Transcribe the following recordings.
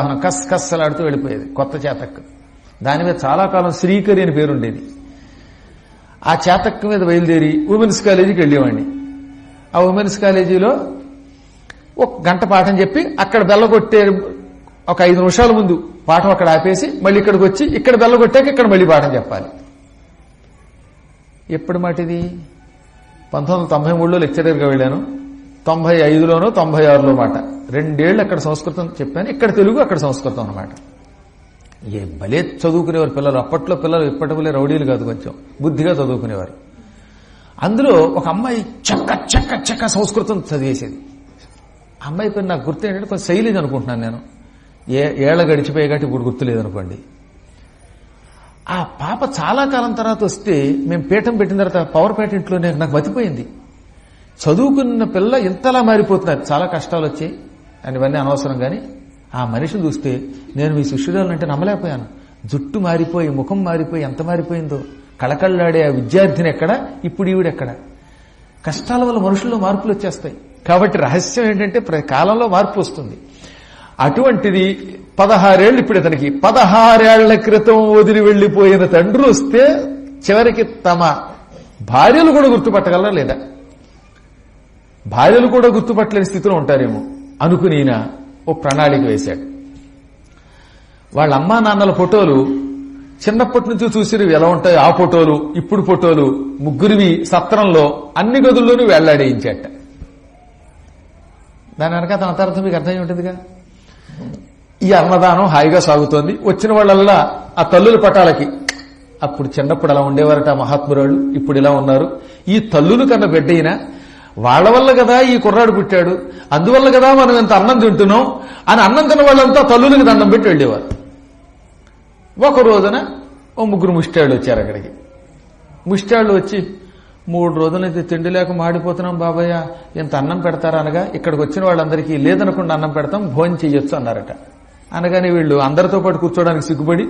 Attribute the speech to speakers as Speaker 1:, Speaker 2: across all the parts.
Speaker 1: వాహనం కస్ కస్సలాడుతూ వెళ్ళిపోయేది కొత్త చేతక్. దాని మీద చాలా కాలం శ్రీకరి అని పేరుండేది. ఆ చేతక్ మీద బయలుదేరి ఉమెన్స్ కాలేజీకి వెళ్ళేవాడిని. ఆ ఉమెన్స్ కాలేజీలో ఒక గంట పాఠం చెప్పి అక్కడ బెల్లగొట్టే ఒక ఐదు నిమిషాల ముందు పాఠం అక్కడ ఆపేసి మళ్ళీ ఇక్కడికి వచ్చి ఇక్కడ బెల్లగొట్టాక ఇక్కడ మళ్ళీ పాఠం చెప్పాలి. ఎప్పుడు మాటిది? పంతొమ్మిది వందల తొంభై మూడులో లెక్చరర్గా వెళ్ళాను. తొంభై ఐదులోనో తొంభై ఆరులో మాట. రెండేళ్ళు అక్కడ సంస్కృతం చెప్పాను. ఇక్కడ తెలుగు అక్కడ సంస్కృతం అన్నమాట. ఏ భలే చదువుకునేవారు పిల్లలు. అప్పట్లో పిల్లలు ఇప్పటివలే రౌడీలు కాదు కొంచెం. బుద్ధిగా చదువుకునేవారు. అందులో ఒక అమ్మాయి చక్క చక్క చక్క సంస్కృతం చదివేసేది. అమ్మాయి పేరు నాకు గుర్తు ఏంటంటే కొంచెం శైలిజ్ అనుకుంటున్నాను నేను. ఏ ఏళ్ళ గడిచిపోయే కాబట్టి ఇప్పుడు గుర్తులేదు అనుకోండి ఆ పాప చాలా కాలం తర్వాత వస్తే మేము పీఠం పెట్టిన తర్వాత పవర్ పేట ఇంట్లో నాకు నాకు మతిపోయింది చదువుకున్న పిల్ల ఇంతలా మారిపోతున్నారు. చాలా కష్టాలు వచ్చాయి. అని ఇవన్నీ అనవసరం కానీ ఆ మనిషిని చూస్తే నేను మీ శిష్యురాలంటే నమ్మలేకపోయాను. జుట్టు మారిపోయి ముఖం మారిపోయి ఎంత మారిపోయిందో. కళకళ్ళాడే ఆ విద్యార్థిని ఎక్కడ? ఇప్పుడు ఈవిడెక్కడ కష్టాల వల్ల మనుషుల్లో మార్పులు వచ్చేస్తాయి. కాబట్టి రహస్యం ఏంటంటే ప్రతి కాలంలో మార్పు వస్తుంది. అటువంటిది పదహారేళ్ళు ఇప్పుడు ఇతనికి. పదహారేళ్ళ క్రితం వదిలి వెళ్ళిపోయిన తండ్రి వస్తే చివరికి తమ భార్యలు కూడా గుర్తుపట్టగలరా లేదా? భార్యలు కూడా గుర్తుపట్టలేని స్థితిలో ఉంటారేమో అనుకుని ఈయన ఓ ప్రణాళిక వేశాడు. వాళ్ళ అమ్మా నాన్నల ఫోటోలు చిన్నప్పటి నుంచి చూసినవి ఎలా ఉంటాయో ఆ ఫోటోలు ఇప్పుడు ఫోటోలు ముగ్గురివి సత్రంలో అన్ని గదుల్లోనూ వెళ్ళాడేయించాట. దాని వెనక తన అంతర్థం మీకు అర్థమై ఉంటుందిగా? ఈ అన్నదానం హాయిగా సాగుతోంది. వచ్చిన వాళ్ళల్లా ఆ తల్లుల పటాలకి అప్పుడు చిన్నప్పుడు అలా ఉండేవారట మహాత్మురాళ్ళు ఇప్పుడు ఇలా ఉన్నారు. ఈ తల్లులు కన్నా బిడ్డైనా వాళ్ళ వల్ల కదా ఈ కుర్రాడు పుట్టాడు? అందువల్ల కదా మనం ఇంత అన్నం తింటున్నాం? అని అన్నం తిన్న వాళ్ళంతా తల్లులకి దండం పెట్టి వెళ్ళేవారు. ఒక రోజున ఓ ముగ్గురు ముష్టాళ్ళు వచ్చారు అక్కడికి. ముష్టాళ్ళు వచ్చి మూడు రోజులైతే తిండి లేక మాడిపోతున్నాం బాబాయ్య. ఇంత అన్నం పెడతారా అనగా ఇక్కడికి వచ్చిన వాళ్ళందరికీ లేదనకుండా అన్నం పెడతాం భోజనం చేయొచ్చు అన్నారట. అనగానే వీళ్ళు అందరితో పాటు కూర్చోడానికి సిగ్గుపడి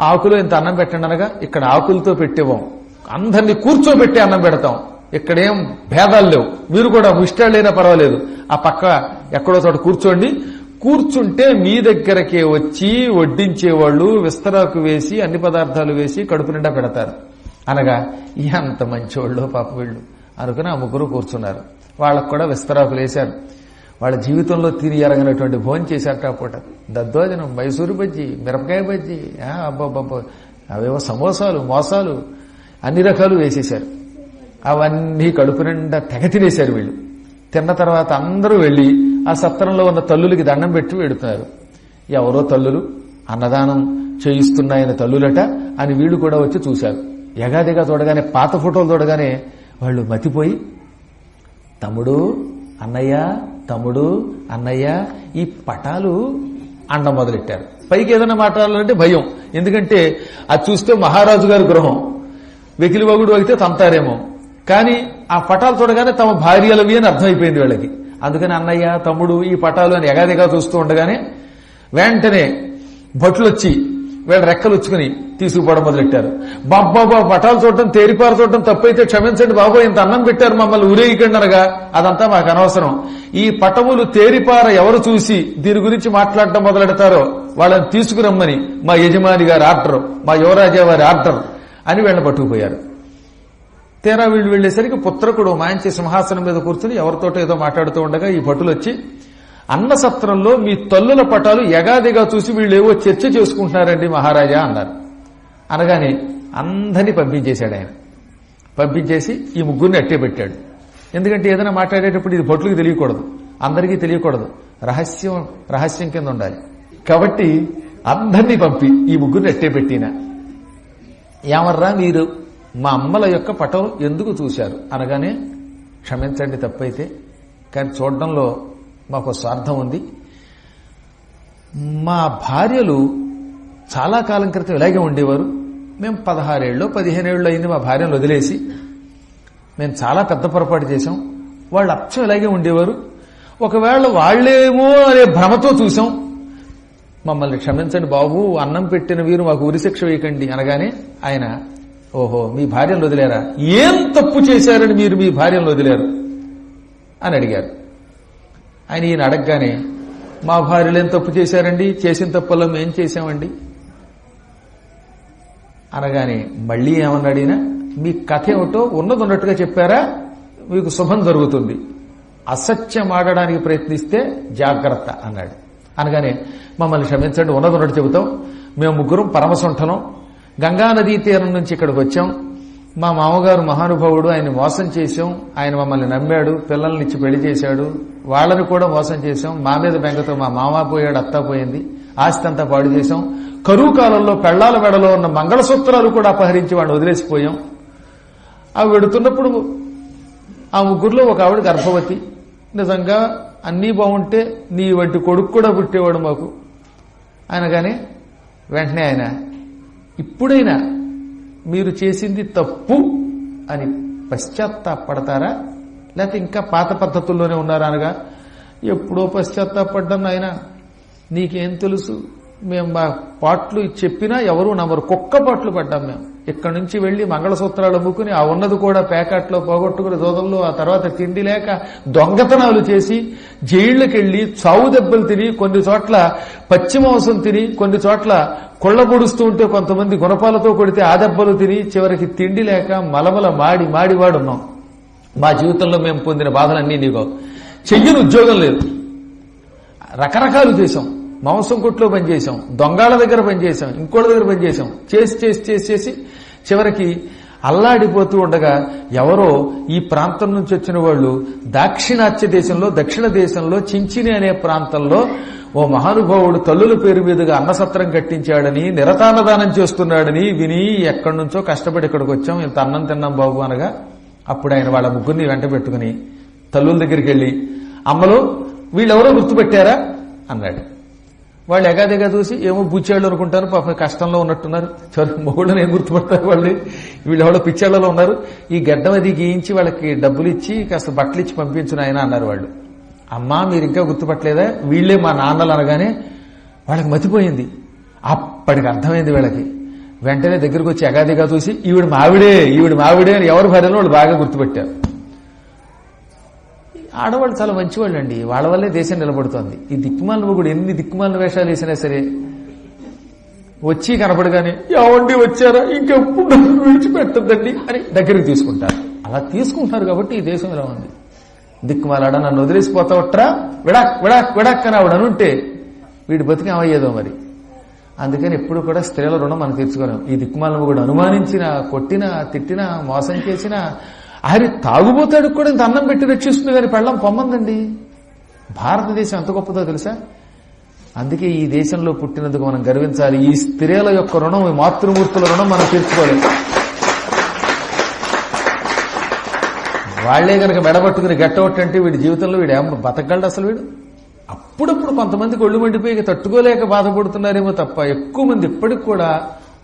Speaker 1: ఆకులో ఇంత అన్నం పెట్టండి అనగా ఇక్కడ ఆకులతో పెట్టేవాం. అందరినీ కూర్చోబెట్టి అన్నం పెడతాం. ఇక్కడేం భేదాలు లేవు. మీరు కూడా ముష్టాళ్ళైనా పర్వాలేదు. ఆ పక్క ఎక్కడో చోట కూర్చోండి. కూర్చుంటే మీ దగ్గరకే వచ్చి వడ్డించేవాళ్ళు విస్తరాకు వేసి అన్ని పదార్థాలు వేసి కడుపు నిండా పెడతారు. అనగా ఎంత మంచివాళ్ళు పాప వీళ్ళు. అనుకుని ఆ ముగ్గురు కూర్చున్నారు. వాళ్ళకు కూడా విస్తరాకులు వేశారు. వాళ్ళ జీవితంలో తిని ఎరగనటువంటి భోజనం చేశారట పూట. దద్దోజనం మైసూరు బజ్జి మిరపకాయ బజ్జి అబ్బబ్బబ్బో అవేవో సమోసాలు మోసాలు అన్ని రకాలు వేసేశారు. అవన్నీ కడుపు నిండా తెగ తినేశారు వీళ్ళు. తిన్న తర్వాత అందరూ వెళ్ళి ఆ సత్రంలో ఉన్న తల్లులకి దండం పెట్టి వెడుతున్నారు. ఎవరో తల్లులు అన్నదానం చేయిస్తున్నాయన తల్లులట అని వీళ్ళు కూడా వచ్చి చూశారు. ఎగాదిగా చూడగానే పాత ఫోటోలు చూడగానే వాళ్ళు మతిపోయి తమ్ముడు అన్నయ్య తమ్ముడు అన్నయ్య ఈ పటాలు అండం మొదలెట్టారు. పైకి ఏదైనా మాట్లాడాలంటే భయం. ఎందుకంటే అది చూస్తే మహారాజు గారి గృహం. వెకిలి వగుడు అయితే తంతారేమో. కానీ ఆ పటాలు చూడగానే తమ భార్యలవి అని అర్థమైపోయింది వీళ్ళకి. అందుకని అన్నయ్య తమ్ముడు ఈ పటాలు అని ఎగాదిగా చూస్తూ ఉండగానే వెంటనే భట్లు వచ్చి వీళ్ళ రెక్కలు వచ్చుకుని తీసుకుపోవడం మొదలెట్టారు. బాబాబా పటాలు చూడటం తేరిపారు చూడటం తప్పైతే క్షమించండి బాబు ఇంత అన్నం పెట్టారు మమ్మల్ని ఊరేగికండి అదంతా మాకు అనవసరం. ఈ పటములు తేరిపార ఎవరు చూసి దీని గురించి మాట్లాడటం మొదలెడతారో వాళ్ళని తీసుకురమ్మని మా యజమాని గారి ఆర్డర్ మా యువరాజా వారి ఆర్డర్ అని వీళ్ళని పట్టుకుపోయారు. తీరా వీళ్ళు వెళ్ళేసరికి పుత్రకుడు మాంచి సింహాసనం మీద కూర్చుని ఎవరితోటో ఏదో మాట్లాడుతూ ఉండగా ఈ భటులు వచ్చి అన్న సత్రంలో మీ తల్లుల పటాలు ఎగాదిగా చూసి వీళ్ళు ఏవో చర్చ చేసుకుంటున్నారండి మహారాజా అన్నారు. అనగానే అందరినీ పంపించేశాడు ఆయన. పంపించేసి ఈ ముగ్గురిని అట్టే పెట్టాడు. ఎందుకంటే ఏదైనా మాట్లాడేటప్పుడు ఇది భటులకు తెలియకూడదు. అందరికీ తెలియకూడదు. రహస్యం రహస్యం కింద ఉండాలి. కాబట్టి అందరినీ పంపి ఈ ముగ్గురిని అట్టే పెట్టిన. ఏమర్రా మీరు? మా అమ్మల యొక్క పటం ఎందుకు చూశారు? అనగానే క్షమించండి తప్పైతే కానీ చూడడంలో మాకు స్వార్థం ఉంది. మా భార్యలు చాలా కాలం క్రితం ఇలాగే ఉండేవారు. మేము పదహారేళ్ళు పదిహేనేళ్ళు అయింది మా భార్యను వదిలేసి. మేము చాలా పెద్ద పొరపాటు చేశాం. వాళ్ళు అచ్చం ఇలాగే ఉండేవారు. ఒకవేళ వాళ్ళేమో అనే భ్రమతో చూసాం మమ్మల్ని క్షమించండి బాబు అన్నం పెట్టిన వీరు మాకు ఉరిశిక్ష వేయకండి అనగానే ఆయన ఓహో మీ భార్యను వదిలేరా? ఏం తప్పు చేశారని మీరు మీ భార్యను వదిలేరు? అని అడిగారు. ఆయన ఈయన అడగగానే మా భార్యలు ఏం తప్పు చేశారండి? చేసిన తప్పుల్లో మేం చేశామండి. అనగానే మళ్ళీ ఏమన్నాడు ఈయన మీ కథ ఏమిటో ఉన్నది ఉన్నట్టుగా చెప్పారా? మీకు శుభం జరుగుతుంది. అసత్యం ఆడడానికి ప్రయత్నిస్తే జాగ్రత్త అన్నాడు. అనగానే మమ్మల్ని క్షమించండి ఉన్నది ఉన్నట్టు చెబుతాం. మేము ముగ్గురం పరమసొంఠనం గంగా నదీ తీరం నుంచి ఇక్కడికి వచ్చాం. మా మామగారు మహానుభావుడు ఆయన మోసం చేశాం. ఆయన మమ్మల్ని నమ్మాడు పిల్లల్ని ఇచ్చి పెళ్ళి చేశాడు. వాళ్ళని కూడా మోసం చేశాం. మా మీద బెంగతో మా మామ పోయాడు అత్త పోయింది. ఆస్తి అంతా పాడు చేశాం. కరువు కాలంలో పెళ్ళాల మెడలో ఉన్న మంగళసూత్రాలు కూడా అపహరించి వాడిని వదిలేసిపోయాం. అవి వెడుతున్నప్పుడు ఆ ముగ్గురులో ఒక ఆవిడ గర్భవతి. నిజంగా అన్నీ బాగుంటే నీ వంటి కొడుకు కూడా పుట్టేవాడు మాకు. అనగానే వెంటనే ఆయన ఇప్పుడైనా మీరు చేసింది తప్పు అని పశ్చాత్తాపడతారా? లేకపోతే ఇంకా పాత పద్ధతుల్లోనే ఉన్నారా అనగా ఎప్పుడో పశ్చాత్తాపడ్డాను ఆయన నీకేం తెలుసు? మేము మా పాటలు చెప్పినా ఎవరు నమ్మరు. కుక్క పాటలు పడ్డాం మేము. ఇక్కడి నుంచి వెళ్ళి మంగళసూత్రాలు అమ్ముకుని ఆ ఉన్నది కూడా ప్యాకెట్లో పోగొట్టుకుని దోదల్లో ఆ తర్వాత తిండి లేక దొంగతనాలు చేసి జైళ్ళకెళ్ళి చావు దెబ్బలు తిని కొన్ని చోట్ల పచ్చి మాంసం తిని కొన్ని చోట్ల కొళ్ళ పొడుస్తూ ఉంటే కొంతమంది గుణపాలతో కొడితే ఆ దెబ్బలు తిని చివరికి తిండి లేక మలమల మాడి మాడి వాడున్నాం. మా జీవితంలో మేము పొందిన బాధలన్నీ నీకు. చెయ్యని ఉద్యోగం లేదు. రకరకాలు చేశాం. మాంసం కొట్లో పనిచేసాం దొంగల దగ్గర పనిచేసాం ఇంకోళ్ళ దగ్గర పనిచేసాం చేసి చేసి చేసి చేసి చివరికి అల్లాడిపోతూ ఉండగా ఎవరో ఈ ప్రాంతం నుంచి వచ్చిన వాళ్ళు దాక్షిణాత్య దేశంలో దక్షిణ దేశంలో చించిని అనే ప్రాంతంలో ఓ మహానుభావుడు తల్లుల పేరు మీదుగా అన్నసత్రం కట్టించాడని నిరతాన్నదానం చేస్తున్నాడని విని ఎక్కడి నుంచో కష్టపడి ఇక్కడికి వచ్చాం. ఇంత అన్నం తిన్నాం బాబు అనగా అప్పుడు ఆయన వాళ్ళ ముగ్గురిని వెంట పెట్టుకుని తల్లుల దగ్గరికి వెళ్ళి అమ్మలు వీళ్ళెవరో గుర్తుపెట్టారా? అన్నాడు. వాళ్ళు ఎగాదిగా చూసి ఏమో బుచ్చేళ్ళు అనుకుంటారు పాప కష్టంలో ఉన్నట్టున్నారు. చివరికి మొగుళ్ళని ఏం గుర్తుపడతారు వాళ్ళు? వీళ్ళు ఎవడో పిచ్చేళ్ళలో ఉన్నారు. ఈ గడ్డం అది గీయించి వాళ్ళకి డబ్బులు ఇచ్చి కాస్త బట్టలు ఇచ్చి పంపించిన ఆయన అన్నారు వాళ్ళు. అమ్మా మీరు ఇంకా గుర్తుపట్టలేదా? వీళ్ళే మా నాన్నలు అనగానే వాళ్ళకి మతిపోయింది. అప్పటికి అర్థమైంది వీళ్ళకి. వెంటనే దగ్గరికి వచ్చి ఎగాదిగా చూసి ఈవిడ మావిడే ఈవిడ మావిడే అని ఎవరు భార్యలో వాళ్ళు బాగా గుర్తుపెట్టారు. ఆడవాళ్ళు చాలా మంచివాళ్ళు అండి వాళ్ళ వల్లే దేశం నిలబడుతోంది. ఈ దిక్కుమాల కూడా ఎన్ని దిక్కుమాల వేషాలు వేసినా సరే వచ్చి కనపడగానే ఎవండి వచ్చారా? ఇంకెప్పుడు విడిచిపెట్టద్దండి? అని దగ్గరికి తీసుకుంటారు. అలా తీసుకుంటారు కాబట్టి ఈ దేశం ఇలా ఉంది. దిక్కుమాలాడ నన్ను వదిలేసిపోతావట్రా? విడాక్ విడాక్ విడాక్ అని ఆవిడ అనుంటే వీడి బతికి ఏమయ్యేదో మరి. అందుకని ఎప్పుడు కూడా స్త్రీల రుణం మనం తీర్చుకోలేం. ఈ దిక్కుమాలను కూడా అనుమానించిన కొట్టినా తిట్టినా మోసం చేసినా ఆయన తాగుబోతాడు కూడా ఇంత అన్నం పెట్టి రక్షిస్తుంది కానీ పెళ్ళం పొమ్మందండి భారతదేశం ఎంత గొప్పదో తెలుసా? అందుకే ఈ దేశంలో పుట్టినందుకు మనం గర్వించాలి. ఈ స్త్రీల యొక్క రుణం ఈ మాతృమూర్తుల రుణం మనం తీర్చుకోవాలి. వాళ్ళే కనుక మెడబట్టుకుని గట్టవట్టంటే వీడి జీవితంలో వీడు ఏం బతకగలడు అసలు వీడు? అప్పుడప్పుడు కొంతమందికి ఒళ్ళు మండిపోయి తట్టుకోలేక బాధపడుతున్నారేమో తప్ప ఎక్కువ మంది ఇప్పటికి కూడా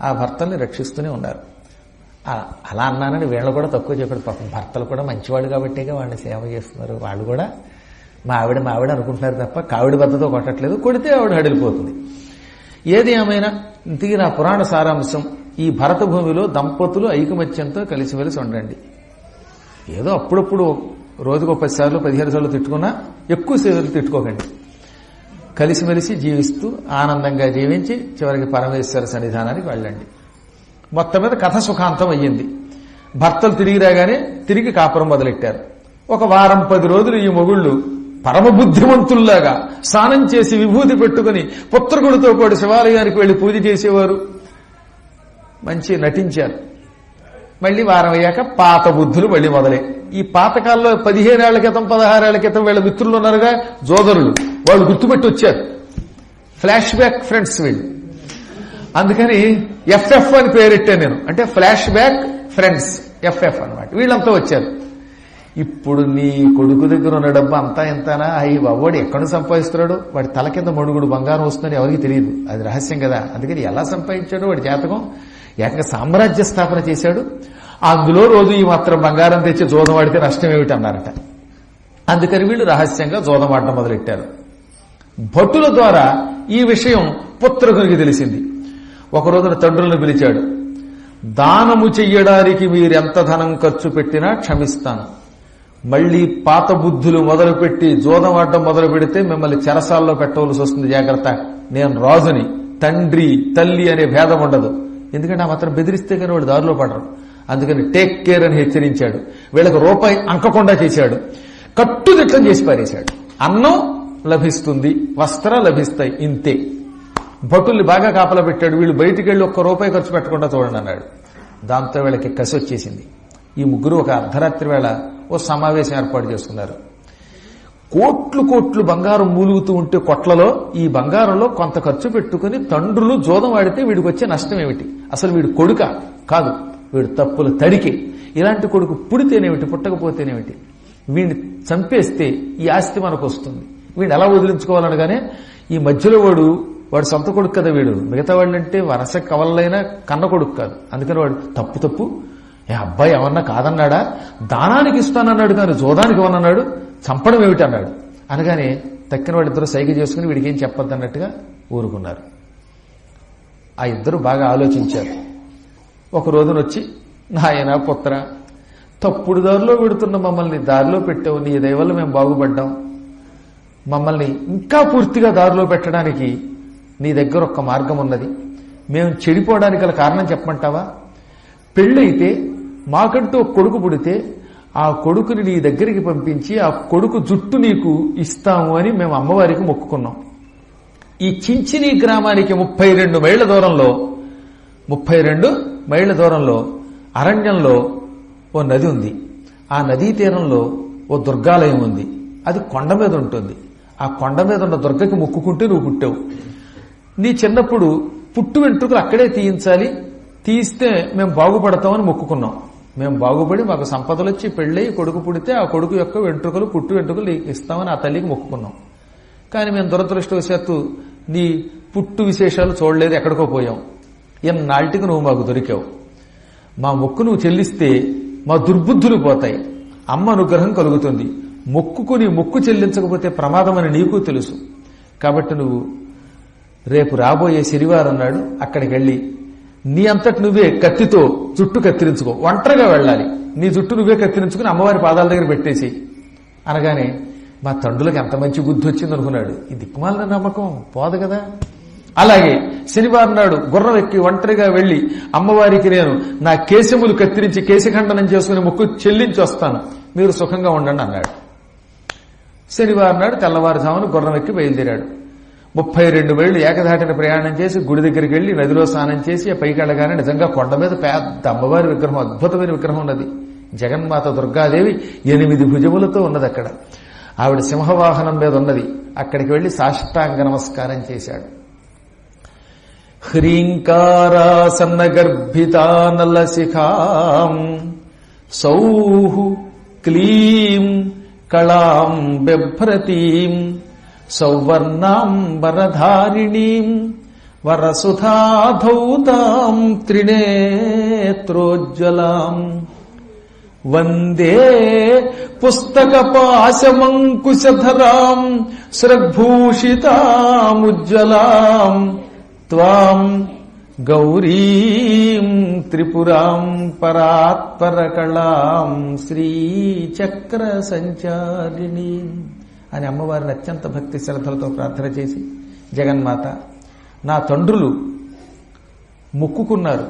Speaker 1: ఆ భర్తల్ని రక్షిస్తూనే ఉన్నారు. అలా అన్నానని వీళ్ళు కూడా తక్కువ చెప్పాడు పాపం భర్తలు కూడా మంచివాళ్ళు కాబట్టిగా వాళ్ళని సేవ చేస్తున్నారు. వాళ్ళు కూడా మా ఆవిడ మా ఆవిడ అనుకుంటున్నారు తప్ప కావిడి బద్దతో కొట్టట్లేదు. కొడితే ఆవిడ హడిలిపోతుంది ఏది ఏమైనా ఇంతకీ నా పురాణ సారాంశం. ఈ భరత భూమిలో దంపతులు ఐకమత్యంతో కలిసిమెలిసి ఉండండి. ఏదో అప్పుడప్పుడు రోజుకు పది సార్లు పదిహేను సార్లు తిట్టుకున్నా ఎక్కువ సేవలు తిట్టుకోకండి. కలిసిమెలిసి జీవిస్తూ ఆనందంగా జీవించి చివరికి పరమేశ్వర సన్నిధానానికి వెళ్ళండి. మొత్తం మీద కథ సుఖాంతం అయ్యింది. భర్తలు తిరిగి రాగానే తిరిగి కాపురం మొదలెట్టారు. ఒక వారం పది రోజులు ఈ మొగుళ్ళు పరమ బుద్ధిమంతుల్లాగా స్నానం చేసి విభూతి పెట్టుకుని పుత్రకుడితో కూడా శివాలయానికి వెళ్ళి పూజ చేసేవారు. మంచి నటించారు. మళ్ళీ వారం అయ్యాక పాత బుద్ధులు మళ్ళీ మొదలే. ఈ పాతకాల్లో పదిహేనేళ్ళ క్రితం పదహారేళ్ళ క్రితం వీళ్ళ మిత్రులు ఉన్నారుగా జోదరులు. వాళ్ళు గుర్తుపెట్టి వచ్చారు. ఫ్లాష్ బ్యాక్ ఫ్రెండ్స్ వీళ్ళు. అందుకని ఎఫ్ఎఫ్ అని పేరెట్టాను నేను. అంటే ఫ్లాష్ బ్యాక్ ఫ్రెండ్స్ ఎఫ్ఎఫ్ అనమాట వీళ్ళంతా వచ్చారు. ఇప్పుడు నీ కొడుకు దగ్గర ఉన్న డబ్బు అంతా ఎంతనా? అయ్యి వాడు ఎక్కడ సంపాదిస్తున్నాడు? వాడి తల కింద మడుగుడు బంగారం వస్తుందని ఎవరికి తెలియదు. అది రహస్యం కదా. అందుకని ఎలా సంపాదించాడు వాడి జాతకం? ఏకంగా సామ్రాజ్య స్థాపన చేశాడు. అందులో రోజు ఈ మాత్రం బంగారం తెచ్చి జోదం వాడితే నష్టం ఏమిటి అన్నారట అందుకని వీళ్ళు రహస్యంగా జోదం ఆడటం మొదలెట్టారు. భటుల ద్వారా ఈ విషయం పుత్రకునికి తెలిసింది. ఒక రోజున తండ్రులను పిలిచాడు దానము చెయ్యడానికి మీరెంత ధనం ఖర్చు పెట్టినా క్షమిస్తాను. మళ్ళీ పాత బుద్ధులు మొదలుపెట్టి జోదం ఆడడం మొదలు పెడితే మిమ్మల్ని చెరసాల్లో పెట్టవలసి వస్తుంది జాగ్రత్త. నేను రాజుని తండ్రి తల్లి అనే భేదం ఉండదు. ఎందుకంటే ఆ మాత్రం బెదిరిస్తే కానీ వాడు దారిలో పడరు. అందుకని టేక్ కేర్ అని హెచ్చరించాడు. వీళ్ళకి రూపాయి అంకకుండా చేశాడు. కట్టుదిట్టం చేసి పారేశాడు. అన్నం లభిస్తుంది వస్త్ర లభిస్తాయి ఇంతే. భటుల్ని బాగా కాపలా పెట్టాడు వీళ్ళు బయటికి వెళ్ళి ఒక్క రూపాయి ఖర్చు పెట్టకుండా చూడండి అన్నాడు. దాంతో వీళ్ళకి కసి వచ్చేసింది. ఈ ముగ్గురు ఒక అర్ధరాత్రి వేళ ఓ సమావేశం ఏర్పాటు చేసుకున్నారు. కోట్లు కోట్లు బంగారం మూలుగుతూ ఉంటే కొట్లలో ఈ బంగారంలో కొంత ఖర్చు పెట్టుకుని తండ్రులు జోదం ఆడితే వీడికి వచ్చే నష్టం ఏమిటి? అసలు వీడు కొడుక కాదు. వీడు తప్పుల తడికి. ఇలాంటి కొడుకు పుడితేనేమిటి? పుట్టకపోతేనేమిటి? వీడిని చంపేస్తే ఈ ఆస్తి మనకు వస్తుంది. వీడిని ఎలా వదిలించుకోవాలనగానే ఈ మధ్యలో వాడు వాడు సొంత కొడుకు కదా వీడు. మిగతా వాడినంటే వరస కవలైనా కన్న కొడుకు కాదు. అందుకని వాడు తప్పు తప్పు. ఏ అబ్బాయి ఏమన్నా కాదన్నాడా? దానానికి ఇస్తానన్నాడు కానీ జోదానికి ఇవ్వనన్నాడు చంపడం ఏమిటి అన్నాడు. అనగానే తక్కిన వాళ్ళిద్దరూ సైగ చేసుకుని వీడికి ఏం చెప్పొద్దు అన్నట్టుగా ఊరుకున్నారు. ఆ ఇద్దరు బాగా ఆలోచించారు. ఒక రోజున వచ్చి నాయన పుత్ర తప్పుడు దారిలో పెడుతున్న మమ్మల్ని దారిలో పెట్టావు. నీ దయవల్ల మేము బాగుపడ్డాం. మమ్మల్ని ఇంకా పూర్తిగా దారిలో పెట్టడానికి నీ దగ్గర ఒక మార్గం ఉన్నది. మేము చెడిపోవడానికి గల కారణం చెప్పమంటావా? పెళ్ళైతే మాకంటూ కొడుకు పుడితే ఆ కొడుకుని నీ దగ్గరికి పంపించి ఆ కొడుకు జుట్టు నీకు ఇస్తాము అని మేము అమ్మవారికి మొక్కుకున్నాం. ఈ చించిని గ్రామానికి ముప్పై రెండు మైళ్ళ దూరంలో ముప్పై రెండు మైళ్ళ దూరంలో అరణ్యంలో ఓ నది ఉంది. ఆ నదీ తీరంలో ఓ దుర్గాలయం ఉంది. అది కొండ మీద ఉంటుంది. ఆ కొండ మీద ఉన్న దుర్గకి మొక్కుకుంటే నువ్వు పుట్టావు. నీ చిన్నప్పుడు పుట్టు వెంట్రుకలు అక్కడే తీయించాలి. తీయిస్తే మేము బాగుపడతామని మొక్కుకున్నాం. మేము బాగుపడి మాకు సంపదలు వచ్చి పెళ్ళయి కొడుకు పుడితే ఆ కొడుకు యొక్క వెంట్రుకలు పుట్టు వెంట్రుకలు ఇస్తామని ఆ తల్లికి మొక్కుకున్నాం. కానీ మేము దురదృష్టవశాత్తు నీ పుట్టు విశేషాలు చూడలేదు ఎక్కడికో పోయాం. ఎన్నాళ్ళకి నువ్వు మాకు దొరికావు. మా మొక్కు నువ్వు చెల్లిస్తే మా దుర్బుద్ధులు పోతాయి. అమ్మ అనుగ్రహం కలుగుతుంది. మొక్కుకుని మొక్కు చెల్లించకపోతే ప్రమాదమని నీకు తెలుసు. కాబట్టి నువ్వు రేపు రాబోయే శనివారం నాడు అక్కడికి వెళ్ళి నీ అంతటి నువ్వే కత్తితో జుట్టు కత్తిరించుకో. ఒంటరిగా వెళ్ళాలి. నీ జుట్టు నువ్వే కత్తిరించుకుని అమ్మవారి పాదాల దగ్గర పెట్టేసి. అనగానే మా తండ్రులకు ఎంత మంచి బుద్ధి వచ్చింది అనుకున్నాడు. ఈ దిక్కుమాలిన నమ్మకం పోదు కదా. అలాగే శనివారం నాడు గుర్రం ఎక్కి ఒంటరిగా వెళ్ళి అమ్మవారికి నేను నా కేశములు కత్తిరించి కేశఖండనం చేసుకుని ముక్కు చెల్లించి వస్తాను మీరు సుఖంగా ఉండండి అన్నాడు. శనివారం నాడు తెల్లవారుజామున గుర్రం ఎక్కి బయలుదేరాడు. ముప్పై రెండు వేళ్ళు ఏకధాటిన ప్రయాణం చేసి గుడి దగ్గరికి వెళ్ళి నదిలో స్నానం చేసి ఆ పైకి వెళ్ళగానే నిజంగా కొండ మీద పెద్ద అమ్మవారి విగ్రహం అద్భుతమైన విగ్రహం ఉన్నది. జగన్మాత దుర్గాదేవి ఎనిమిది భుజములతో ఉన్నది అక్కడ. ఆవిడ సింహవాహనం మీద ఉన్నది. అక్కడికి వెళ్ళి సాష్టాంగ నమస్కారం చేశాడు. హ్రీంకారాసన్నగర్భితానలశిఖాం సౌహు క్లీం కళాం బిభ్రతీం సౌవర్ణాంబరధారిణీం వరసుధాధౌతాం త్రినేత్రోజ్వలాం వందే పుస్తకపాశమంకుశధరాం స్రగ్భూషితాముజ్వలాం త్వాం గౌరీం త్రిపురాం పరాత్పరకళాం శ్రీచక్ర సంచారిణి అని అమ్మవారిని అత్యంత భక్తి శ్రద్ధలతో ప్రార్థన చేసి జగన్మాత నా తండ్రులు మొక్కుకున్నారు.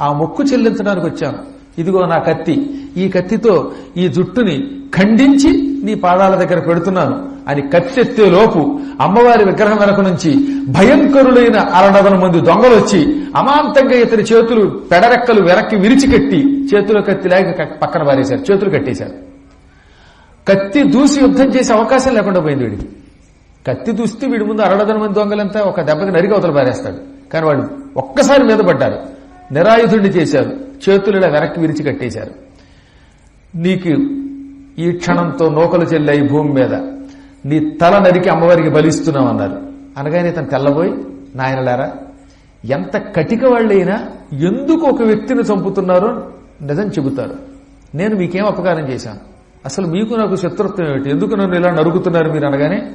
Speaker 1: ఆ మొక్కు చెల్లించడానికి వచ్చాను. ఇదిగో నా కత్తి. ఈ కత్తితో ఈ జుట్టుని ఖండించి నీ పాదాల దగ్గర పెడుతున్నాను. అని కత్తెత్తే లోపు అమ్మవారి విగ్రహం వెనక నుంచి భయంకరులైన అరడదన మంది దొంగలు వచ్చి అమాంతంగా ఇతని చేతులు పెడరెక్కలు వెనక్కి విరిచికట్టి చేతులు కత్తిలాగా క- పక్కన పారేశారు చేతులు కట్టేశారు. కత్తి దూసి యుద్ధం చేసే అవకాశం లేకుండా పోయింది వీడికి. కత్తి దూస్తే వీడి ముందు అరడదల మంది దొంగలంతా ఒక దెబ్బకి నరిగి అవతల పారేస్తాడు. కానీ వాడు ఒక్కసారి మీద పడ్డారు. నిరాయుధుడిని చేశారు. చేతులు వెనక్కి విరిచి కట్టేశారు. నీకు ఈ క్షణంతో నూకలు చెల్లాయి భూమి మీద. నీ తల నరికి అమ్మవారికి బలిస్తున్నాం అన్నారు. అనగానే తను తెల్లబోయి నాయనలారా ఎంత కటిక వాళ్ళైనా ఎందుకు ఒక వ్యక్తిని చంపుతున్నారో నిజం చెబుతారు. నేను మీకేం అపకారం చేశాను? అసలు మీకు నాకు శత్రుత్వం ఏమిటి? ఎందుకు నన్ను ఇలా నరుకుతున్నారు మీరు అనగానే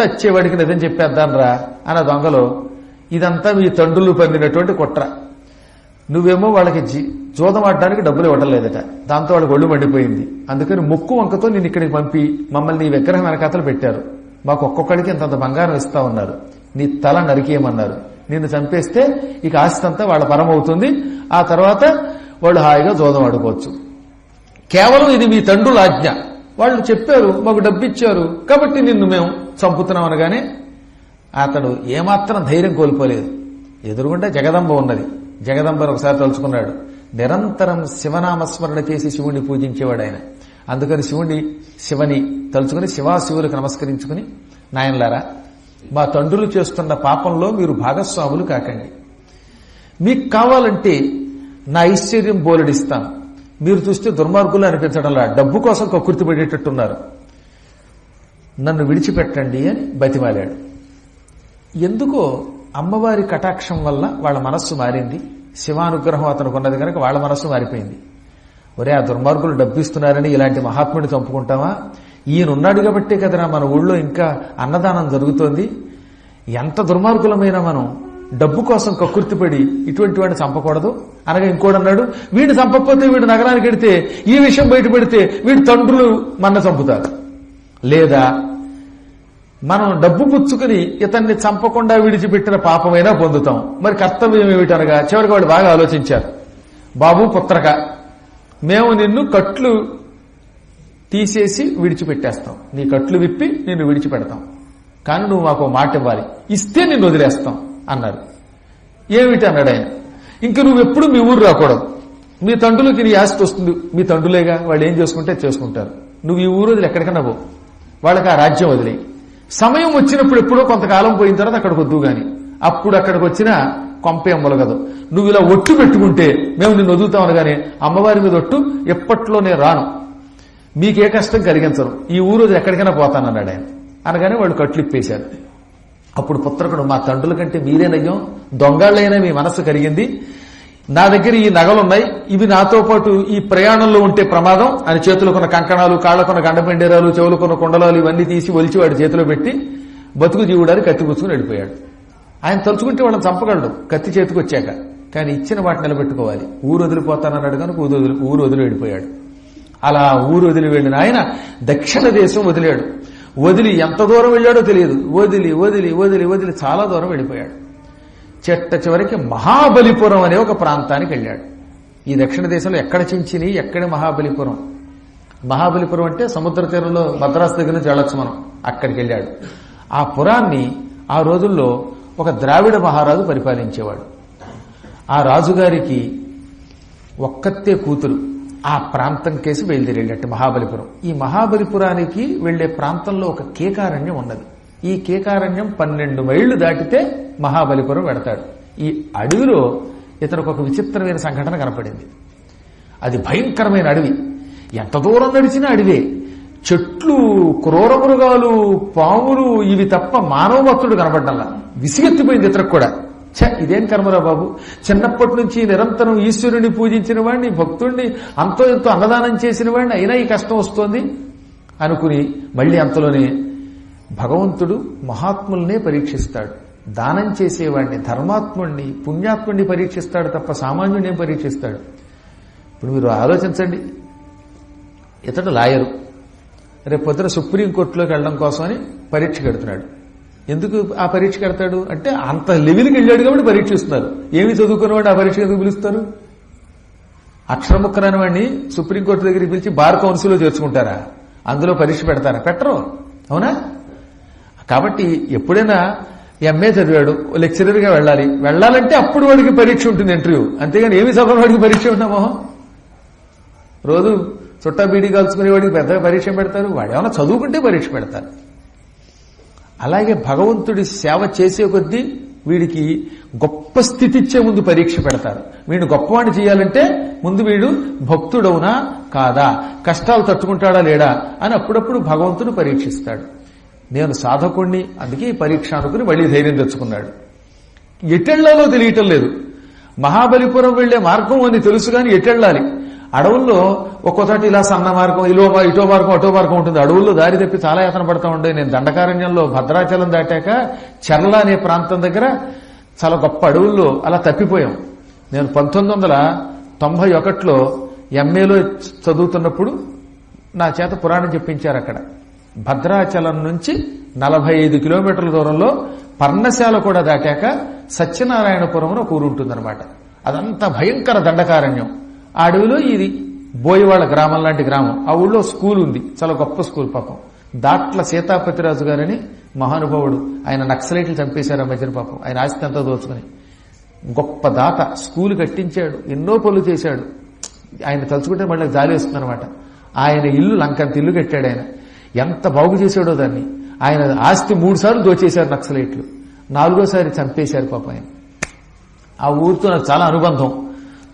Speaker 1: చచ్చేవాడికి నిజం చెప్పేద్దాన్రా అన్న దొంగలో ఇదంతా మీ తండ్రులు పొందినటువంటి కుట్ర. నువ్వేమో వాళ్ళకి జీ- జూదం ఆడడానికి డబ్బులు ఇవ్వడం లేదట. దాంతో వాళ్ళకి ఒళ్ళు మండిపోయింది. అందుకని ముక్కు వంకతో నేను ఇక్కడికి పంపి మమ్మల్ని నీ విగ్రహం వెనకాతలు పెట్టారు. మాకు ఒక్కొక్కడికి ఇంతంత బంగారం ఇస్తా ఉన్నారు. నీ తల నరికేయమన్నారు. నిన్ను చంపేస్తే ఇక ఆస్తి అంతా వాళ్ళ పరం అవుతుంది ఆ తర్వాత వాళ్ళు హాయిగా జోదం ఆడుకోవచ్చు. కేవలం ఇది మీ తండ్రుల ఆజ్ఞ. వాళ్ళు చెప్పారు మాకు డబ్బు ఇచ్చారు కాబట్టి నిన్ను మేము చంపుతున్నాం అనగానే అతడు ఏమాత్రం ధైర్యం కోల్పోలేదు. ఎదురుగుంటే జగదంబ ఉన్నది. జగదంబను ఒకసారి తలుచుకున్నాడు. నిరంతరం శివనామస్మరణ చేసి శివుణ్ణి పూజించేవాడు ఆయన. అందుకని శివుణ్ణి శివని తలుచుకుని శివాశివులకు నమస్కరించుకుని నాయనలారా మా తండ్రులు చేస్తున్న పాపంలో మీరు భాగస్వాములు కాకండి. మీకు కావాలంటే నా ఐశ్వర్యం బోలెడిస్తాను. మీరు చూస్తే దుర్మార్గులు అనిపించడంలా. డబ్బు కోసం కక్కుర్తి పడేటట్టున్నారు. నన్ను విడిచిపెట్టండి అని బతిమాలాడు. ఎందుకో అమ్మవారి కటాక్షం వల్ల వాళ్ళ మనస్సు మారింది. శివానుగ్రహం అతనికి ఉన్నది కనుక వాళ్ళ మనస్సు మారిపోయింది. ఒరే ఆ దుర్మార్గులు డబ్బిస్తున్నారని ఇలాంటి మహాత్ముడిని చంపుకుంటామా ఈయన ఉన్నాడు కాబట్టే కదరా మన ఊళ్ళో ఇంకా అన్నదానం జరుగుతోంది. ఎంత దుర్మార్గులమైనా మనం డబ్బు కోసం కక్కుర్తిపడి ఇటువంటి వాడిని చంపకూడదు. అనగా ఇంకోడు అన్నాడు వీడిని చంపకపోతే వీడు నగరానికి వెడితే ఈ విషయం బయట పెడితే వీడి తండ్రులు మన చంపుతారు. లేదా మనం డబ్బు పుచ్చుకుని ఇతన్ని చంపకుండా విడిచిపెట్టిన పాపమైనా పొందుతాం. మరి కర్తవ్యం ఏమిటనగా చివరికి వాళ్ళు బాగా ఆలోచించారు. బాబు పుత్రక మేము నిన్ను కట్లు తీసేసి విడిచిపెట్టేస్తాం. నీ కట్లు విప్పి నిన్ను విడిచిపెడతాం. కానీ నువ్వు మాకు మాట ఇవ్వాలి ఇస్తే నిన్ను వదిలేస్తాం. అన్నారు. ఏమిటి అన్నాడు ఆయన. ఇంక నువ్వు ఎప్పుడు మీ ఊరు రాకూడదు. మీ తండ్రులకి నీ ఆస్తి వస్తుంది. మీ తండ్రులేగా వాళ్ళు ఏం చేసుకుంటే చేసుకుంటారు. నువ్వు ఈ ఊరు వదిలి ఎక్కడికన్నా పో. వాళ్ళకి ఆ రాజ్యం వదిలే. సమయం వచ్చినప్పుడు ఎప్పుడో కొంతకాలం పోయిన తర్వాత అక్కడికి వద్దు గాని. అప్పుడు అక్కడికి వచ్చిన కొంపేం మొలగదు. నువ్వు ఇలా ఒట్టు పెట్టుకుంటే మేము నిన్ను వదులుతాం అనగానే అమ్మవారి మీద ఒట్టు ఎప్పట్లోనే రాను. మీకే కష్టం కలిగించను. ఈ ఊరు వదిలి ఎక్కడికైనా పోతానన్నాడు ఆయన. అనగానే వాళ్ళు కట్లిప్పేశారు. అప్పుడు పుత్రకుడు మా తండ్రుల కంటే మీరేనయ్యం దొంగళ్ళైనా మీ మనస్సు కలిగింది నా దగ్గర ఈ నగలున్నాయి. ఇవి నాతో పాటు ఈ ప్రయాణంలో ఉంటే ప్రమాదం అని చేతులకున్న కంకణాలు కాళ్ళకున్న గండపెండేరాలు చెవులకున్న కుండలాలు ఇవన్నీ తీసి ఒలిచి వాడి చేతిలో పెట్టి బతుకు జీవుడాన్ని కత్తి పుచ్చుకుని వెళ్ళిపోయాడు. ఆయన తలుచుకుంటే వాళ్ళని చంపగలడు. కత్తి చేతికి వచ్చాక. కానీ ఇచ్చిన వాటిని నిలబెట్టుకోవాలి. ఊరు వదిలిపోతానన్నాడు కనుక ఊరు వదిలి ఊరు వదిలి వెళ్ళిపోయాడు. అలా ఊరు వదిలి వెళ్ళిన ఆయన దక్షిణ దేశం వదిలాడు. వదిలి ఎంత దూరం వెళ్ళాడో తెలియదు. వదిలి వదిలి వదిలి వదిలి చాలా దూరం వెళ్ళిపోయాడు. చెట్ట చివరికి మహాబలిపురం అనే ఒక ప్రాంతానికి వెళ్ళాడు. ఈ దక్షిణ దేశంలో ఎక్కడ చించిని ఎక్కడ మహాబలిపురం? మహాబలిపురం అంటే సముద్ర తీరంలో మద్రాసు దగ్గర నుంచి వెళ్ళొచ్చు మనం. అక్కడికి వెళ్ళాడు. ఆ పురాన్ని ఆ రోజుల్లో ఒక ద్రావిడ మహారాజు పరిపాలించేవాడు. ఆ రాజుగారికి ఒక్కతే కూతురు. ఆ ప్రాంతం కేసి బయలుదేరి మహాబలిపురం. ఈ మహాబలిపురానికి వెళ్ళే ప్రాంతంలో ఒక కేకారణ్యం ఉన్నది. ఈ కేకారణ్యం పన్నెండు మైళ్ళు దాటితే మహాబలిపురం వెడతాడు. ఈ అడవిలో ఇతనికి ఒక విచిత్రమైన సంఘటన కనపడింది. అది భయంకరమైన అడవి. ఎంత దూరం నడిచినా అడవే. చెట్లు క్రూర మృగాలు పాములు ఇవి తప్ప మానవ భక్తుడు కనపడ్డంలా. విసిగెత్తిపోయింది ఇతరకు కూడా. ఛ ఇదేం కర్మరా బాబు? చిన్నప్పటి నుంచి నిరంతరం ఈశ్వరుని పూజించిన వాడిని భక్తుడిని అంతో ఎంతో అన్నదానం చేసిన వాడిని అయినా ఈ కష్టం వస్తోంది? అనుకుని మళ్ళీ అంతలోనే భగవంతుడు మహాత్ముల్నే పరీక్షిస్తాడు. దానం చేసేవాడిని ధర్మాత్ముణ్ణి పుణ్యాత్ముడిని పరీక్షిస్తాడు తప్ప సామాన్యుడిని పరీక్షిస్తాడు? ఇప్పుడు మీరు ఆలోచించండి. ఇతడు లాయరు. రేపు పొద్దున సుప్రీంకోర్టులోకి వెళ్ళడం కోసమని పరీక్ష కడుతున్నాడు. ఎందుకు ఆ పరీక్ష కడతాడు? అంటే అంత లెవెల్కి వెళ్ళాడు కాబట్టి పరీక్ష ఇస్తున్నారు ఏమి చదువుకున్నవాడు ఆ పరీక్ష ఎందుకు పిలుస్తారు? అక్షరముక్కరాని వాడిని సుప్రీంకోర్టు దగ్గరికి పిలిచి బార్ కౌన్సిల్లో చేర్చుకుంటారా? అందులో పరీక్ష పెడతారా? పెట్టరు. అవునా? కాబట్టి ఎప్పుడైనా ఎంఏ చదివాడు లెక్చరర్గా వెళ్ళాలి. వెళ్ళాలంటే అప్పుడు వాడికి పరీక్ష ఉంటుంది ఇంటర్వ్యూ. అంతేగాని ఏమి చదవని వాడికి పరీక్ష ఉన్నామో రోజు చుట్టా బీడీ కలుసుకునే వాడికి పెద్దగా పరీక్ష పెడతారు? వాడు ఏమైనా చదువుకుంటే పరీక్ష పెడతారు. అలాగే భగవంతుడి సేవ చేసే కొద్దీ వీడికి గొప్ప స్థితి ఇచ్చే ముందు పరీక్ష పెడతారు. వీడిని గొప్పవాడిని చేయాలంటే ముందు వీడు భక్తుడవునా కాదా? కష్టాలు తట్టుకుంటాడా లేడా? అని అప్పుడప్పుడు భగవంతుడు పరీక్షిస్తాడు. నేను సాధకుణ్ణి అందుకే ఈ పరీక్ష అనుకుని మళ్ళీ ధైర్యం తెచ్చుకున్నాడు. ఎటెళ్ళాలో తెలియటం లేదు. మహాబలిపురం వెళ్ళే మార్గం అని తెలుసు కానీ ఎటెళ్ళాలి? అడవుల్లో ఒక్కోసారి ఇలా సన్న మార్గం ఇలో ఇటో మార్గం అటో మార్గం ఉంటుంది. అడవుల్లో దారి తప్పి చాలా యాతన పడతా ఉండే. నేను దండకారణ్యంలో భద్రాచలం దాటాక చెర్ల అనే ప్రాంతం దగ్గర చాలా గొప్ప అడవుల్లో అలా తప్పిపోయాం. నేను పంతొమ్మిది వందల తొంభై ఒకటిలో ఎంఏలో చదువుతున్నప్పుడు నా చేత పురాణం చెప్పించారు అక్కడ. భద్రాచలం నుంచి నలభై ఐదు కిలోమీటర్ల దూరంలో పర్ణశాల కూడా దాటాక సత్యనారాయణపురం అని ఒక ఊరు ఉంటుందన్నమాట. అదంతా భయంకర దండకారణ్యం. ఆ అడవిలో ఇది బోయవాళ్ళ గ్రామం లాంటి గ్రామం. ఆ ఊళ్ళో స్కూల్ ఉంది. చాలా గొప్ప స్కూల్ పాపం. దాట్ల సీతాపతిరాజు గారని మహానుభావుడు. ఆయన నక్సలైట్లు చంపేశారు ఆ మధ్యన పాపం. ఆయన ఆస్తి అంతా దోచుకుని. గొప్ప దాత. స్కూల్ కట్టించాడు. ఎన్నో పనులు చేశాడు. ఆయన తలుచుకుంటే మళ్ళీ జాలి వస్తుంది అనమాట ఆయన ఇల్లు లంకంత ఇల్లు కట్టాడు ఆయన. ఎంత బాగు చేశాడో దాన్ని. ఆయన ఆస్తి మూడు సార్లు దోచేశారు నక్సలైట్లు. నాలుగోసారి చంపేశారు పాప ఆయన. ఆ ఊరితో నాకు చాలా అనుబంధం.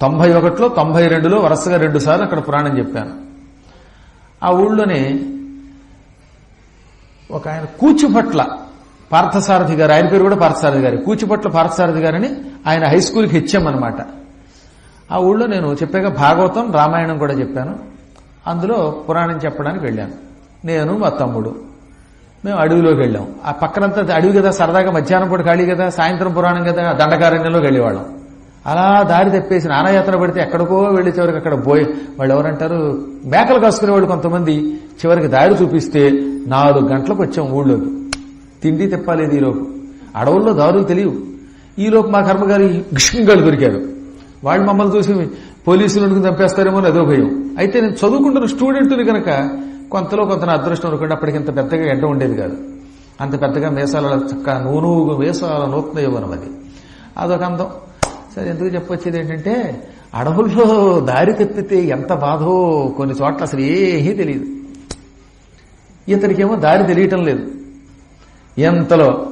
Speaker 1: తొంభై ఒకటిలో తొంభై రెండులో వరుసగా రెండు సార్లు అక్కడ పురాణం చెప్పాను ఆ ఊళ్ళోనే ఒక ఆయన కూచిపట్ల పార్థసారథి గారు ఆయన పేరు కూడా పార్థసారథి గారు కూచిపట్ల పార్థసారథి గారని ఆయన హై స్కూల్కి హెచ్ఎం అనమాట ఆ ఊళ్ళో నేను చెప్పాక భాగవతం రామాయణం కూడా చెప్పాను. అందులో పురాణం చెప్పడానికి వెళ్ళాను. నేను మా తమ్ముడు మేము అడవిలోకి వెళ్ళాం. ఆ పక్కనంతా అడవి కదా సరదాగా మధ్యాహ్నం పూట ఖాళీ కదా సాయంత్రం పురాణం కదా దండకారణ్యంలోకి వెళ్ళేవాళ్ళం. అలా దారి తెప్పేసి నానాయాత్ర పడితే ఎక్కడికో వెళ్ళి చివరికి అక్కడ పోయి వాళ్ళు ఎవరంటారు? మేకలు కాసుకునేవాళ్ళు కొంతమంది. చివరికి దారి చూపిస్తే నాలుగు గంటలకు వచ్చాం ఊళ్ళోకి. తిండి తిప్పాలేదు ఈలోపు. అడవుల్లో దారులు తెలియవు. ఈలోపు మా కర్మగారి గిష్కంగాళ్ళు దొరికారు. వాళ్ళు మమ్మల్ని చూసి పోలీసులు అనుకుని చంపేస్తారేమో అని అదో భయం అయితే నేను చదువుకుంటున్న స్టూడెంట్ని కనుక కొంతలో కొంత నా అదృష్టం అనుకోండి అప్పటికి ఇంత పెద్దగా ఎండ ఉండేది కాదు. అంత పెద్దగా మేసాల చక్క నూనూగు మేసాల నూతన అది. అదొక అందం. సరే ఎందుకు చెప్పొచ్చేది ఏంటంటే అడవుల్లో దారి తప్పితే ఎంత బాధో కొన్ని చోట్ల అసలు ఏమీ తెలియదు ఇతనికేమో దారి తెలియటం లేదు. ఎంతలో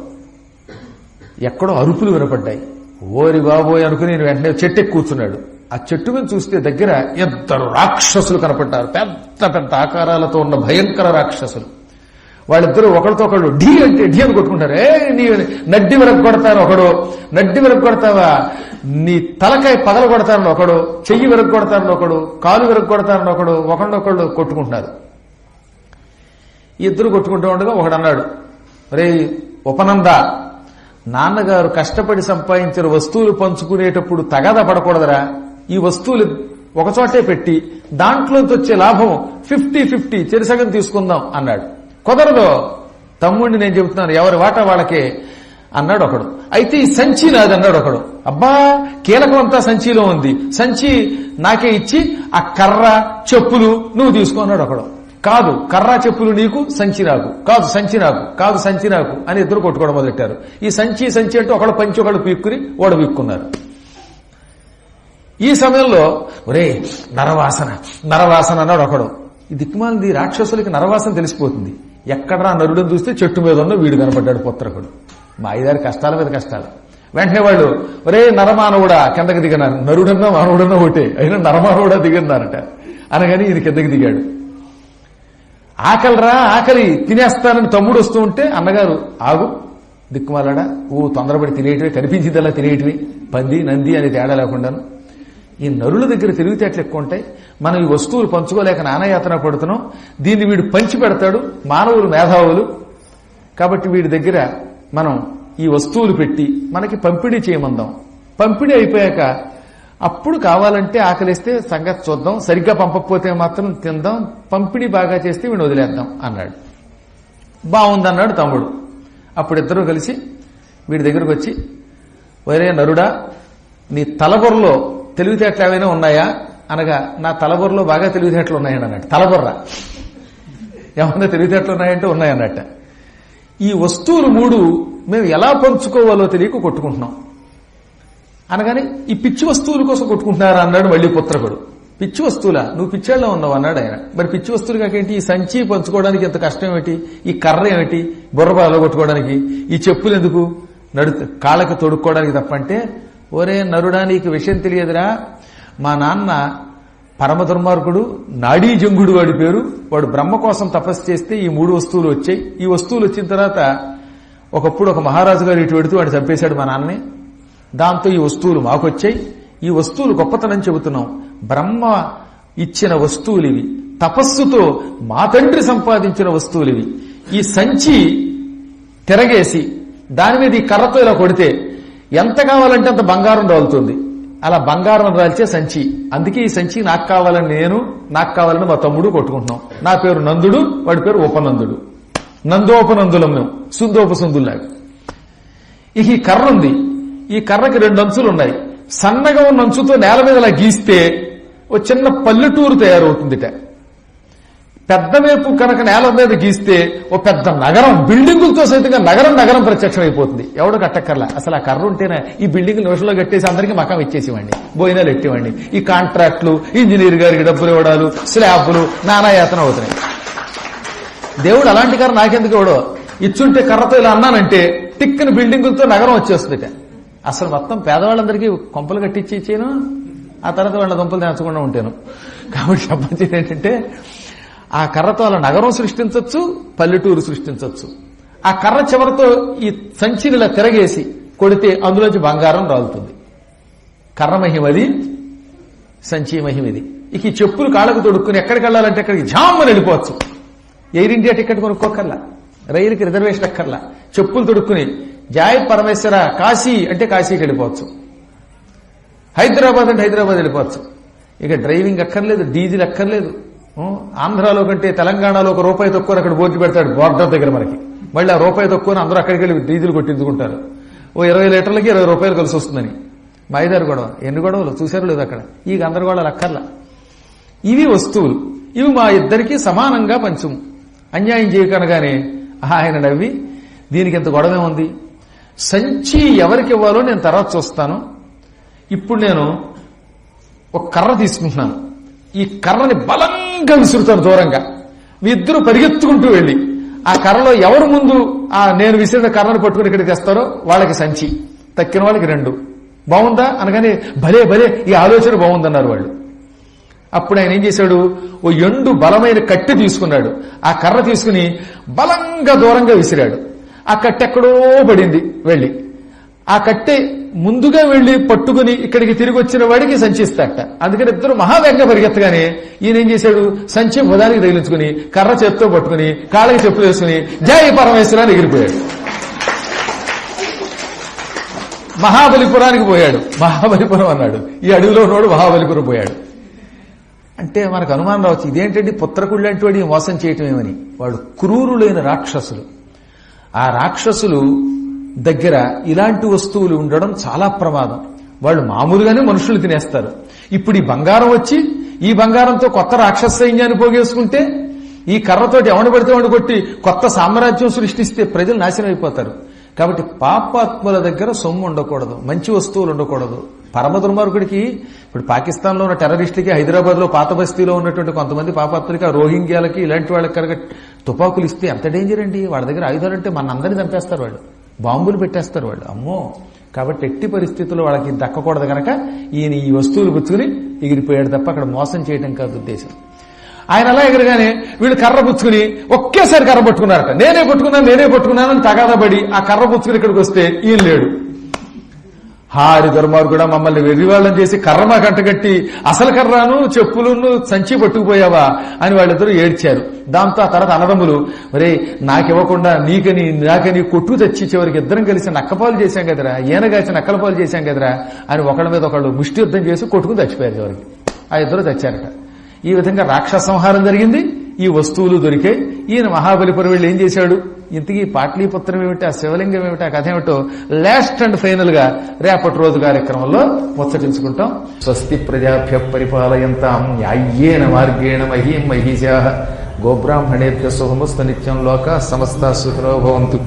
Speaker 1: ఎక్కడో అరుపులు వినపడ్డాయి. ఓరి బాబోయ్ అనుకుని నేను వెంటనే చెట్టు ఎక్కి కూర్చున్నాడు. ఆ చెట్టు మీద చూస్తే దగ్గర ఇద్దరు రాక్షసులు కనపడ్డారు. పెద్ద పెద్ద ఆకారాలతో ఉన్న భయంకర రాక్షసులు. వాళ్ళిద్దరూ ఒకరితో ఒకళ్ళు ఢీ అంటే ఢీ అని కొట్టుకుంటారు. ఏ నీ నడ్డి వరకు కొడతాను ఒకడు. నడ్డి వరకు కొడతావా? నీ తలకాయ పగల కొడతాను ఒకడు. చెయ్యి వరకు కొడతాను ఒకడు. కాలు వరకు కొడతాను ఒకడు. ఒకళ్ళొకళ్ళు కొట్టుకుంటున్నారు. ఇద్దరు కొట్టుకుంటూ ఉండగా ఒకడు అన్నాడు రే ఉపనంద నాన్నగారు కష్టపడి సంపాదించిన వస్తువులు పంచుకునేటప్పుడు తగాద పడకూడదురా. ఈ వస్తువులు ఒకచోటే పెట్టి దాంట్లోంచి వచ్చే లాభం ఫిఫ్టీ ఫిఫ్టీ చెరిసగం తీసుకుందాం అన్నాడు. కుదరదు. తమ్ముడిని నేను చెబుతున్నాను ఎవరి వాటా వాళ్ళకే అన్నాడు ఒకడు. అయితే ఈ సంచి నాది అన్నాడు ఒకడు. అబ్బా కీలకం అంతా సంచిలో ఉంది. సంచి నాకే ఇచ్చి ఆ కర్ర చెప్పులు నువ్వు తీసుకో అన్నాడు ఒకడు. కాదు కర్ర చెప్పులు నీకు సంచి నాకు. కాదు సంచి నాకు. కాదు సంచి నాకు అని ఇద్దరు కొట్టుకోవడం మొదలెట్టారు. ఈ సంచి సంచి అంటే ఒకడు పంచి ఒకడు పీక్కుని ఓడ పీక్కున్నారు ఈ సమయంలో ఒరే నరవాసన నరవాసన అన్నాడు ఒకడు. ఈ దిక్మాలది రాక్షసులకి నరవాసన తెలిసిపోతుంది. ఎక్కడరా నరుడు చూస్తే చెట్టు మీద ఉన్న వీడు కనపడ్డాడు పుత్రకుడు. మా ఐదారు కష్టాల మీద కష్టాలు. వెంటనే వాళ్ళు ఒరే నరమానవుడా కిందకి దిగినారు నరుడన్నా మానవుడన్నా ఒకటే. అయినా నరమానవుడా దిగినారట అనగాని ఇది కిందకి దిగాడు. ఆకలిరా ఆకలి. తినేస్తానని తమ్ముడు వస్తూ ఉంటే అన్నగారు ఆగు. దిక్కుమాలడా. ఓ తొందరపడి కనిపించింది కనిపించిందల్లా తినేటివి. పంది నంది అని తేడా లేకుండాను. ఈ నరుల దగ్గర తెలివితేటలు ఎక్కువ ఉంటాయి. మనం ఈ వస్తువులు పంచుకోలేక నానాయాతన పడుతున్నాం. దీన్ని వీడు పంచి పెడతాడు మానవులు మేధావులు. కాబట్టి వీడి దగ్గర మనం ఈ వస్తువులు పెట్టి మనకి పంపిణీ చేయమందాం. పంపిణీ అయిపోయాక అప్పుడు కావాలంటే ఆకలిస్తే సంగతి చూద్దాం. సరిగ్గా పంపకపోతే మాత్రం తిందాం. పంపిణీ బాగా చేస్తే వీడిని వదిలేద్దాం అన్నాడు. బాగుందన్నాడు తమ్ముడు. అప్పుడు ఇద్దరు కలిసి వీడి దగ్గరకు వచ్చి ఒరే నరుడా నీ తలబొరలో తెలివితేటలు ఏమైనా ఉన్నాయా? అనగా నా తలబొర్రలో బాగా తెలివితేటలు ఉన్నాయని అన్నట్టు తలబొర్ర. ఏమన్నా తెలివితేటలు ఉన్నాయంటే ఉన్నాయన్నట్ట. ఈ వస్తువులు మూడు మేము ఎలా పంచుకోవాలో తెలియక కొట్టుకుంటున్నాం. అనగానే ఈ పిచ్చి వస్తువుల కోసం కొట్టుకుంటున్నారా అన్నాడు మళ్ళీ పుత్రకుడు. పిచ్చి వస్తువులా నువ్వు పిచ్చేళ్ళ ఉన్నావు అన్నాడు ఆయన. మరి పిచ్చి వస్తువులు కాకేంటి ఈ సంచి పంచుకోవడానికి ఎంత కష్టం ఏమిటి? ఈ కర్ర ఏమిటి? బుర్రబాలో కొట్టుకోవడానికి. ఈ చెప్పులు ఎందుకు? నడు కాళ్ళకి తొడుక్కోవడానికి తప్పంటే ఓరే నరుడా నీకు విషయం తెలియదురా. మా నాన్న పరమ దుర్మార్గుడు నాడీ జంగుడు వాడి పేరు. వాడు బ్రహ్మ కోసం తపస్సు చేస్తే ఈ మూడు వస్తువులు వచ్చాయి. ఈ వస్తువులు వచ్చిన తర్వాత ఒకప్పుడు ఒక మహారాజు గారు ఇటు పెడుతూ వాడు చంపేశాడు మా నాన్నని. దాంతో ఈ వస్తువులు మాకొచ్చాయి ఈ వస్తువులు గొప్పతనం చెబుతున్నాం. బ్రహ్మ ఇచ్చిన వస్తువులు ఇవి. తపస్సుతో మా తండ్రి సంపాదించిన వస్తువులు ఇవి. ఈ సంచి తిరగేసి దాని మీద ఈ కర్రతో ఇలా కొడితే ఎంత కావాలంటే అంత బంగారం రాలుతుంది. అలా బంగారం రాల్చే సంచి. అందుకే ఈ సంచి నాకు కావాలని నేను నాకు కావాలని మా తమ్ముడు కొట్టుకుంటున్నాం. నా పేరు నందుడు వాడి పేరు ఉపనందుడు. నందోపనందులం మేము సుందోపసుందులాగా ఇక ఈ కర్ర ఉంది. ఈ కర్రకి రెండు అంచులు ఉన్నాయి సన్నగా ఉన్న అంచుతో నేల మీద అలా గీస్తే ఓ చిన్న పల్లెటూరు తయారవుతుందిట. పెద్ద వైపు కనుక నేల మీద గీస్తే ఓ పెద్ద నగరం బిల్డింగులతో సైతంగా నగరం నగరం ప్రత్యక్షం అయిపోతుంది ఎవడు కట్టక్కర్లా. అసలు ఆ కర్ర ఉంటేనే ఈ బిల్డింగ్ నిమిషంలో కట్టేసి అందరికీ మకం ఇచ్చేసేవాడిని. బోయినాలు ఎట్టేవాడిని. ఈ కాంట్రాక్టులు ఇంజనీర్ గారికి డబ్బులు ఇవ్వడాలు స్లాబ్లు నానాయాతన అవుతున్నాయి. దేవుడు అలాంటి కర్ర నాకెందుకు ఇవ్వడో? ఇచ్చుంటే కర్రతో ఇలా అన్నానంటే టిక్కిన బిల్డింగులతో నగరం వచ్చేస్తుందిట. అసలు మొత్తం పేదవాళ్ళందరికీ కొంపలు కట్టించి ఇచ్చేను ఆ తర్వాత వాళ్ళ దుంపలు తెచ్చకుండా ఉంటాను. కాబట్టి చెప్పచ్చేది ఏంటంటే ఆ కర్రతో అలా నగరం సృష్టించవచ్చు పల్లెటూరు సృష్టించవచ్చు ఆ కర్ర చివరితో ఈ సంచిని ఇలా తిరగేసి కొడితే అందులోంచి బంగారం రాలుతుంది. కర్ర మహిమది సంచి మహిమది ఇక ఈ చెప్పులు కాళ్ళకు తొడుక్కుని ఎక్కడికి వెళ్ళాలంటే ఎక్కడికి జామ్మని వెళ్ళిపోవచ్చు. ఎయిర్ ఇండియా టికెట్ కొనుక్కోకర్లా రైలుకి రిజర్వేషన్ అక్కర్లా. చెప్పులు తొడుక్కుని జాయ్ పరమేశ్వర కాశీ అంటే కాశీకి వెళ్ళిపోవచ్చు. హైదరాబాద్ అంటే హైదరాబాద్ వెళ్ళిపోవచ్చు. ఇక డ్రైవింగ్ అక్కర్లేదు డీజిల్ అక్కర్లేదు. ఆంధ్రాలో కంటే తెలంగాణలో ఒక రూపాయి తక్కువ అక్కడ బోర్డు పెడతాడు బోర్డర్ దగ్గర మనకి. మళ్ళీ ఆ రూపాయి తక్కువ అందరూ అక్కడికి వెళ్ళి డీజిల్ కొట్టించుకుంటారు. ఓ ఇరవై లీటర్లకి ఇరవై రూపాయలు కలిసి వస్తుందని. మైదారు గొడవ. ఎన్ని గొడవలు? చూశారు లేదు అక్కడ. ఈ గందరగోళాలు అక్కర్లా. ఇవి వస్తువులు. ఇవి మా ఇద్దరికి సమానంగా పంచము. అన్యాయం చేయకనగానే ఆయన నవ్వి దీనికి ఎంత గొడవ ఉంది సంచి ఎవరికి ఇవ్వాలో నేను తర్వాత చూస్తాను. ఇప్పుడు నేను ఒక కర్ర తీసుకుంటున్నాను. ఈ కర్రని బలంగా విసురుతాను దూరంగా. ఇద్దరు పరిగెత్తుకుంటూ వెళ్ళి ఆ కర్రలో ఎవరు ముందు ఆ నేను విసిరిన కర్రను పట్టుకుని ఇక్కడికి తెస్తారో వాళ్ళకి సంచి. తక్కిన వాళ్ళకి రెండు. బాగుందా? అనగానే భలే భలే ఈ ఆలోచన బాగుందన్నారు వాళ్ళు. అప్పుడు ఆయన ఏం చేశాడు? ఓ ఎండు బలమైన కట్టె తీసుకున్నాడు. ఆ కర్ర తీసుకుని బలంగా దూరంగా విసిరాడు. ఆ కట్టె ఎక్కడో పడింది వెళ్ళి. ఆ కట్టె ముందుగా వెళ్ళి పట్టుకుని ఇక్కడికి తిరిగి వచ్చిన వాడికి సంచిస్తాట అందుకని ఇద్దరు మహావేగంగా పరిగెత్తగానే ఈయన ఏం చేశాడు? సంచి బుధానికి తగిలించుకుని కర్ర చేత్తో పట్టుకుని కాళ్ళకి చెప్పులు వేసుకుని జై పరమేశ్వరాన్ని ఎగిరిపోయాడు. మహాబలిపురానికి పోయాడు. మహాబలిపురం అన్నాడు. ఈ అడవిలో ఉన్నవాడు మహాబలిపురం పోయాడు. అంటే మనకు అనుమానం రావచ్చు. ఇదేంటండి? పుత్రకుళ్ళు లాంటి వాడిని మోసం చేయటమేమని. వాడు క్రూరులైన రాక్షసులు. ఆ రాక్షసులు దగ్గర ఇలాంటి వస్తువులు ఉండడం చాలా ప్రమాదం. వాళ్ళు మామూలుగానే మనుషులు తినేస్తారు. ఇప్పుడు ఈ బంగారం వచ్చి ఈ బంగారంతో కొత్త రాక్షస సైన్యాన్ని పోగేసుకుంటే ఈ కర్రతోటి ఎవడు పడితే వాడు కొట్టి కొత్త సామ్రాజ్యం సృష్టిస్తే ప్రజలు నాశనం అయిపోతారు. కాబట్టి పాపాత్ముల దగ్గర సొమ్ము ఉండకూడదు మంచి వస్తువులు ఉండకూడదు. పరమ దుర్మార్గుడికి ఇప్పుడు పాకిస్తాన్లో ఉన్న టెర్రరిస్టులకి హైదరాబాద్లో పాత బస్తీలో ఉన్నటువంటి కొంతమంది పాపాత్ములకి ఆ రోహింగ్యాలకి ఇలాంటి వాళ్ళకి కనుక తుపాకులు ఇస్తే ఎంత డేంజర్ అండి? వాళ్ళ దగ్గర ఆయుధాలు అంటే మన అందరినీ చంపేస్తారు వాళ్ళు. బాంబులు పెట్టేస్తారు వాళ్ళు. అమ్మో! కాబట్టి ఎట్టి పరిస్థితుల్లో వాళ్ళకి దక్కకూడదు కనుక ఈయన ఈ వస్తువులు పుచ్చుకుని ఎగిరిపోయాడు తప్ప అక్కడ మోసం చేయడం కాదు ఉద్దేశం. ఆయన అలా ఎగరగానే వీళ్ళు కర్ర పుచ్చుకుని ఒకేసారి కర్ర పట్టుకున్నారట. నేనే పట్టుకున్నాను నేనే పట్టుకున్నాను అని తగాదబడి ఆ కర్ర పుచ్చుకుని ఇక్కడికి వస్తే ఈయన లేడు. హారి దుర్మార్గుడా మమ్మల్ని వెర్రివాళ్ళం చేసి కర్రమా కంటగట్టి అసలు కర్రాను చెప్పులను సంచి పట్టుకుపోయావా అని వాళ్ళిద్దరూ ఏడ్చారు. దాంతో ఆ తర్వాత అన్నదమ్ములు మరే నాకివ్వకుండా నీకని నాకని కొట్టు తెచ్చి చివరికి ఇద్దరం కలిసి నక్కపాలు చేశాం కదరా కలిసి నక్కలపాలు చేశాం కదరా అని ఒకళ్ళ మీద ఒకళ్ళు ముష్టి యుద్ధం చేసి కొట్టుకుని చచ్చిపోయారు చివరికి. ఆ ఇద్దరు చచ్చారట. ఈ విధంగా రాక్షస సంహారం జరిగింది. ఈ వస్తువులు దొరికాయి ఈయన మహాబలిపురం వెళ్ళి ఏం చేశాడు? ఇంతకీ పాటలీపుత్రం ఏమిటి ఆ శివలింగం ఏమిటి ఆ కథ ఏమిటో లాస్ట్ అండ్ ఫైనల్గా రేపటి రోజు కార్యక్రమంలో ముచ్చటించుకుంటాం. స్వస్తి ప్రజాభ్య పరిపాలయంతాం న్యాయ్యేన మార్గేణ మహీం మహిషా. గోబ్రాహ్మణేభ్య సుహముస్త నిత్యం లోక సమస్త సుఖినో భవంతు.